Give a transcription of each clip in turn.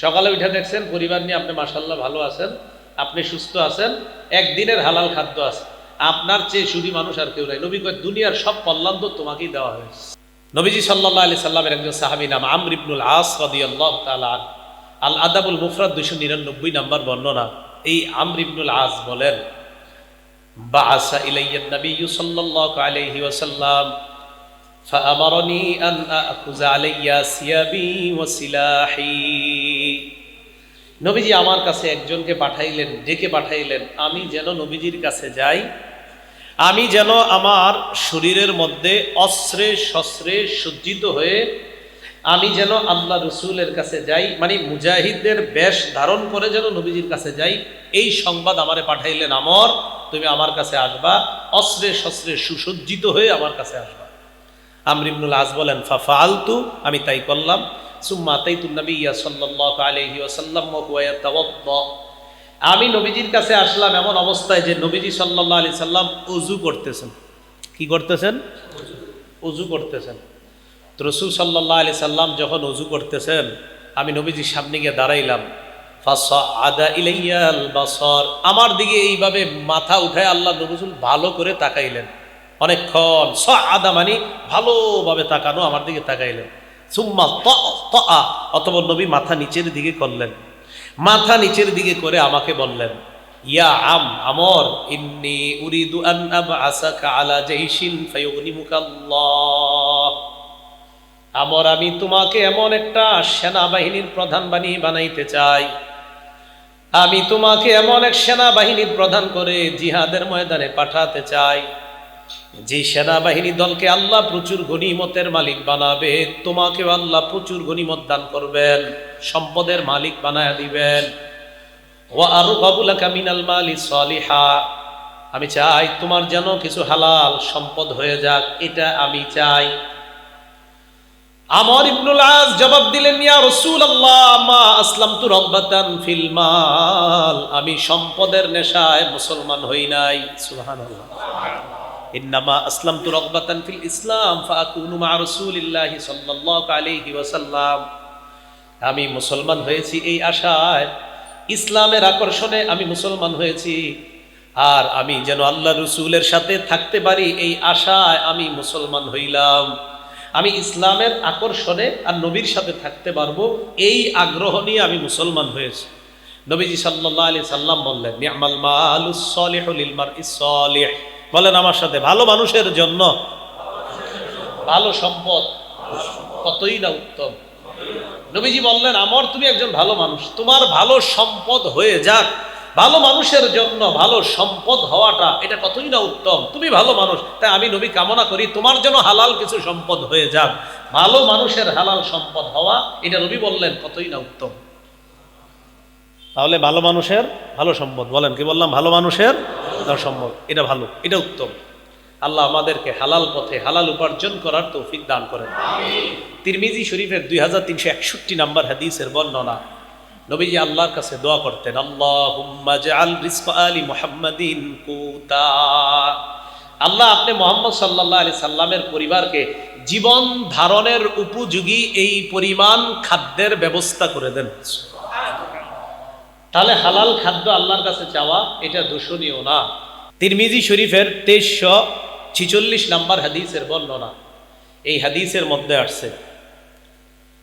সকালে উঠে দেখছেন পরিবার নিয়ে আপনি মাসাল্লাহ ভালো আছেন আপনি সুস্থ আছেন একদিনের হালাল খাদ্য আছে আপনার চেয়ে সুখী মানুষ আর কেউ নাই নবী কয় দুনিয়ার সব কল্যাণ তো তোমাকেই দেওয়া হয়েছে নবীজি সাল্লাহ আলি সাল্লামের একজন সাহাবী নাম আমর ইবনুল আস রাদিয়াল্লাহু তাআলা আনহু। আল আদাবুল মুফরাদ দুইশো নিরানব্বই নাম্বার বর্ণনা এই আমর ইবনুল আস বলেন বাআসা ইলাইয়া নবী সাল্লাল্লাহু আলাইহি ওয়াসাল্লাম فأمرني أن أأخذ علي ثيابي وسلاحي নবীজি আমার কাছে একজনকে পাঠাইলেন, ডেকে পাঠাইলেন, আমি যেন নবীজির কাছে যাই, আমি যেন আমার শরীরের মধ্যে অস্ত্রে শস্ত্রে সজ্জিত হয়ে, আমি যেন আল্লাহ রসুলের কাছে যাই মানে মুজাহিদদের বেশ ধারণ করে যেন নবীজির কাছে যাই, এই সংবাদ আমারে পাঠাইলেন আমর, তুমি আমার কাছে আসবা, অস্ত্রে শস্ত্রে সুসজ্জিত হয়ে আমার কাছে আসবা। আমরিবনুল আজ বলেন ফাফা আলতু আমি তাই করলাম। সুম্মা তাইতু নবী সাল্লাল্লাহু আলাইহি ওয়াসাল্লাম ওয়া হুয়া ইয়াতাওয়াদ্দা। আমি নবীজির কাছে আসলাম এমন অবস্থায় যে নবীজি সাল্লাল্লাহু আলাইহি সাল্লাম উযু করতেছেন। কি করতেছেন? উযু করতেছেন। তো রসুল সাল্লাহ আলি সাল্লাম যখন উজু করতেছেন, আমি নবীজির সামনে গিয়ে দাঁড়াইলাম। আদা ইলাইয়াল বাসর। আমার দিকে এইভাবে মাথা উঠায় আল্লাহ নবজুল ভালো করে তাকাইলেন। অনেকক্ষণ স আদা মানি ভালোভাবে তাকানো আমার দিকে তাকাইলেন। সুম্মা ত অথবা নবী মাথা নিচের দিকে করলেন। মাথা নিচের দিকে করে আমাকে বললেন, ইয়া আম, আমর, ইন্নি উরিদু আন আবআসাকা আলা জাইশিন ফায়ুগনিমুকা আল্লাহ আমর, আমি তোমাকে এমন একটা সেনাবাহিনীর প্রধান বানিয়ে বানাইতে চাই। আমি তোমাকে এমন এক সেনাবাহিনীর প্রধান করে জিহাদের ময়দানে পাঠাতে চাই। যে সেনাবাহিনী দলকে আল্লাহ প্রচুর গনিমতের মালিক বানাবে, তোমাকেও আল্লাহ প্রচুর গনিমত দান করবেন, সম্পদের মালিক বানায় দিবেন। ও আরও বাবুলা কামিনাল মালি সলিহা, আমি চাই তোমার যেন কিছু হালাল সম্পদ হয়ে যাক, এটা আমি চাই। আমার ইবনুল আজ জবাব দিলেন, ইয়া রাসূলুল্লাহ, মা আসলামতু রাব্বাতান ফিল মাল। আমি সম্পদের নেশায় মুসলমান হই নাই। সুবহানাল্লাহ। ইন্নামা আসলামতু রাব্বাতান ফিল ইসলাম ফাকুনু মা রাসূলিল্লাহি সাল্লাল্লাহু আলাইহি ওয়াসাল্লাম। আমি মুসলমান হয়েছি এই আশায়, ইসলামের আকর্ষণে আমি মুসলমান হয়েছি। আর আমি যেন আল্লাহ রসুলের সাথে থাকতে পারি এই আশায় আমি মুসলমান হইলাম। আমি ইসলামের আকর্ষণে আর নবীর সাথে থাকতে পারব এই আগ্রহ নিয়ে আমি মুসলমান হয়েছি। নবীজি সাল্লাহ আলি সাল্লাম বললেন, নিয়ামাল মালুস সলিহুল মারইস সলিহ। বলেন আমার সাথে, ভালো মানুষের জন্য ভালো সম্পদ কতই না উত্তম। নবীজি বললেন, আমার, তুমি একজন ভালো মানুষ। তোমার ভালো সম্পদ হয়ে যাক। ভালো মানুষের জন্য ভালো সম্পদ হওয়াটা এটা কতই না উত্তম। তুমি ভালো মানুষ, তাই আমি নবী কামনা করি, তোমার জন্য হালাল কিছু সম্পদ হয়ে যাক। ভালো মানুষের হালাল সম্পদ হওয়া, এটা নবী বললেন, কতই না উত্তম। তাহলে ভালো মানুষের ভালো সম্পদ, বলেন কি বললাম? ভালো মানুষের সম্পদ এটা ভালো, এটা উত্তম। আল্লাহ আমাদেরকে হালাল পথে হালাল উপার্জন করার তৌফিক দান করেন। তিরমিজি শরীফের দুই হাজার তিনশো একষট্টি নাম্বার হাদিসের বর্ণনা, নবীজি আল্লাহর কাছে দোয়া করতেন আলি কুতা। আল্লাহ আপনি মোহাম্মদ সাল্লাল্লাহু আলাইহি সাল্লামের পরিবারকে জীবন ধারণের উপযোগী এই পরিমাণ খাদ্যের ব্যবস্থা করে দেন। তাহলে হালাল খাদ্য আল্লাহর কাছে চাওয়া, এটা দূষণীয় না। তিরমিজি শরীফের তেইশশো ছিচল্লিশ নাম্বার হাদিসের বর্ণনা। এই হাদিসের মধ্যে আসছে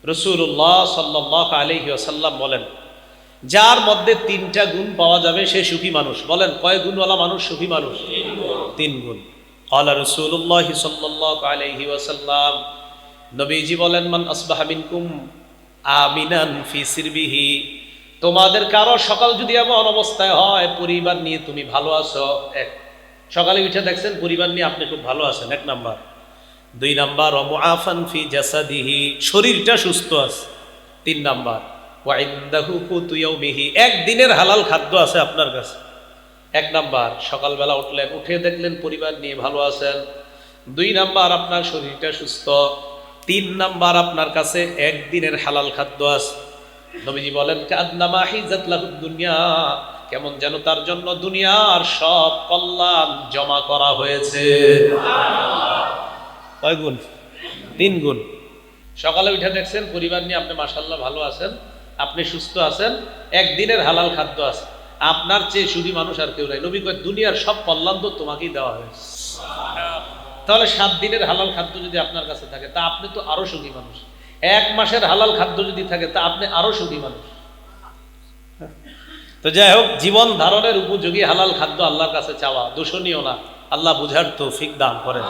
রসুল্লাহ সাল্লাহ আলহি আসাল্লাম বলেন, যার মধ্যে তিনটা গুণ পাওয়া যাবে, সে সুখী মানুষ। বলেন, কয় গুণওয়ালা মানুষ সুখী মানুষ? তিন গুণ। আল্লাহ রসুল্লাহ সাল্লাহ আলহি ওয়াসাল্লাম, নবীজি বলেন, মান আসবাহ কুম আমিনান ফি সিরবিহি তোমাদের কারও সকাল যদি এমন অবস্থায় হয়, পরিবার নিয়ে তুমি ভালো আছো? এক। সকালে উঠে দেখছেন পরিবার নিয়ে আপনি খুব ভালো আছেন। এক নাম্বার। দুই নাম্বার, অমআফান ফি জাসাদিহি, শরীরটা সুস্থ আছে। তিন নাম্বার একদিনের হালাল খাদ্য আছে আপনার কাছে। এক নাম্বার, সকালবেলা উঠলেন, উঠে দেখলেন পরিবার নিয়ে ভালো আছেন। দুই নাম্বার, আপনার শরীরটা সুস্থ। তিন নাম্বার, আপনার কাছে একদিনের হালাল খাদ্য আছে। নবীজি বলেন কাদনামা হিজাত লাহুদ দুনিয়া। কেমন যেন তার জন্য দুনিয়ার সব কল্যাণ জমা করা হয়েছে। কয় গুণ? তিন গুণ। সকালে উঠে দেখছেন পরিবার নিয়ে আপনি মাসাল্লাহ ভালো আছেন আপনি সুস্থ আছেন একদিনের হালাল খাদ্য আছে। আপনার চেয়ে সুখী মানুষ আর কেউ নাই। নবী কয় দুনিয়ার সব কল্যাণ তো তোমাকেই দেওয়া হয়েছে। তাহলে সাত দিনের হালাল খাদ্য যদি আপনার কাছে থাকে তা আপনি তো আরও সুখী মানুষ। এক মাসের হালাল খাদ্য যদি থাকে, তা আপনি আরও সুখী মানুষ। তো যাই হোক, জীবন ধারণের উপযোগী হালাল খাদ্য আল্লাহর কাছে চাওয়া। দূষণীয় না। আল্লাহ বুঝার তো ফিক দান করেন।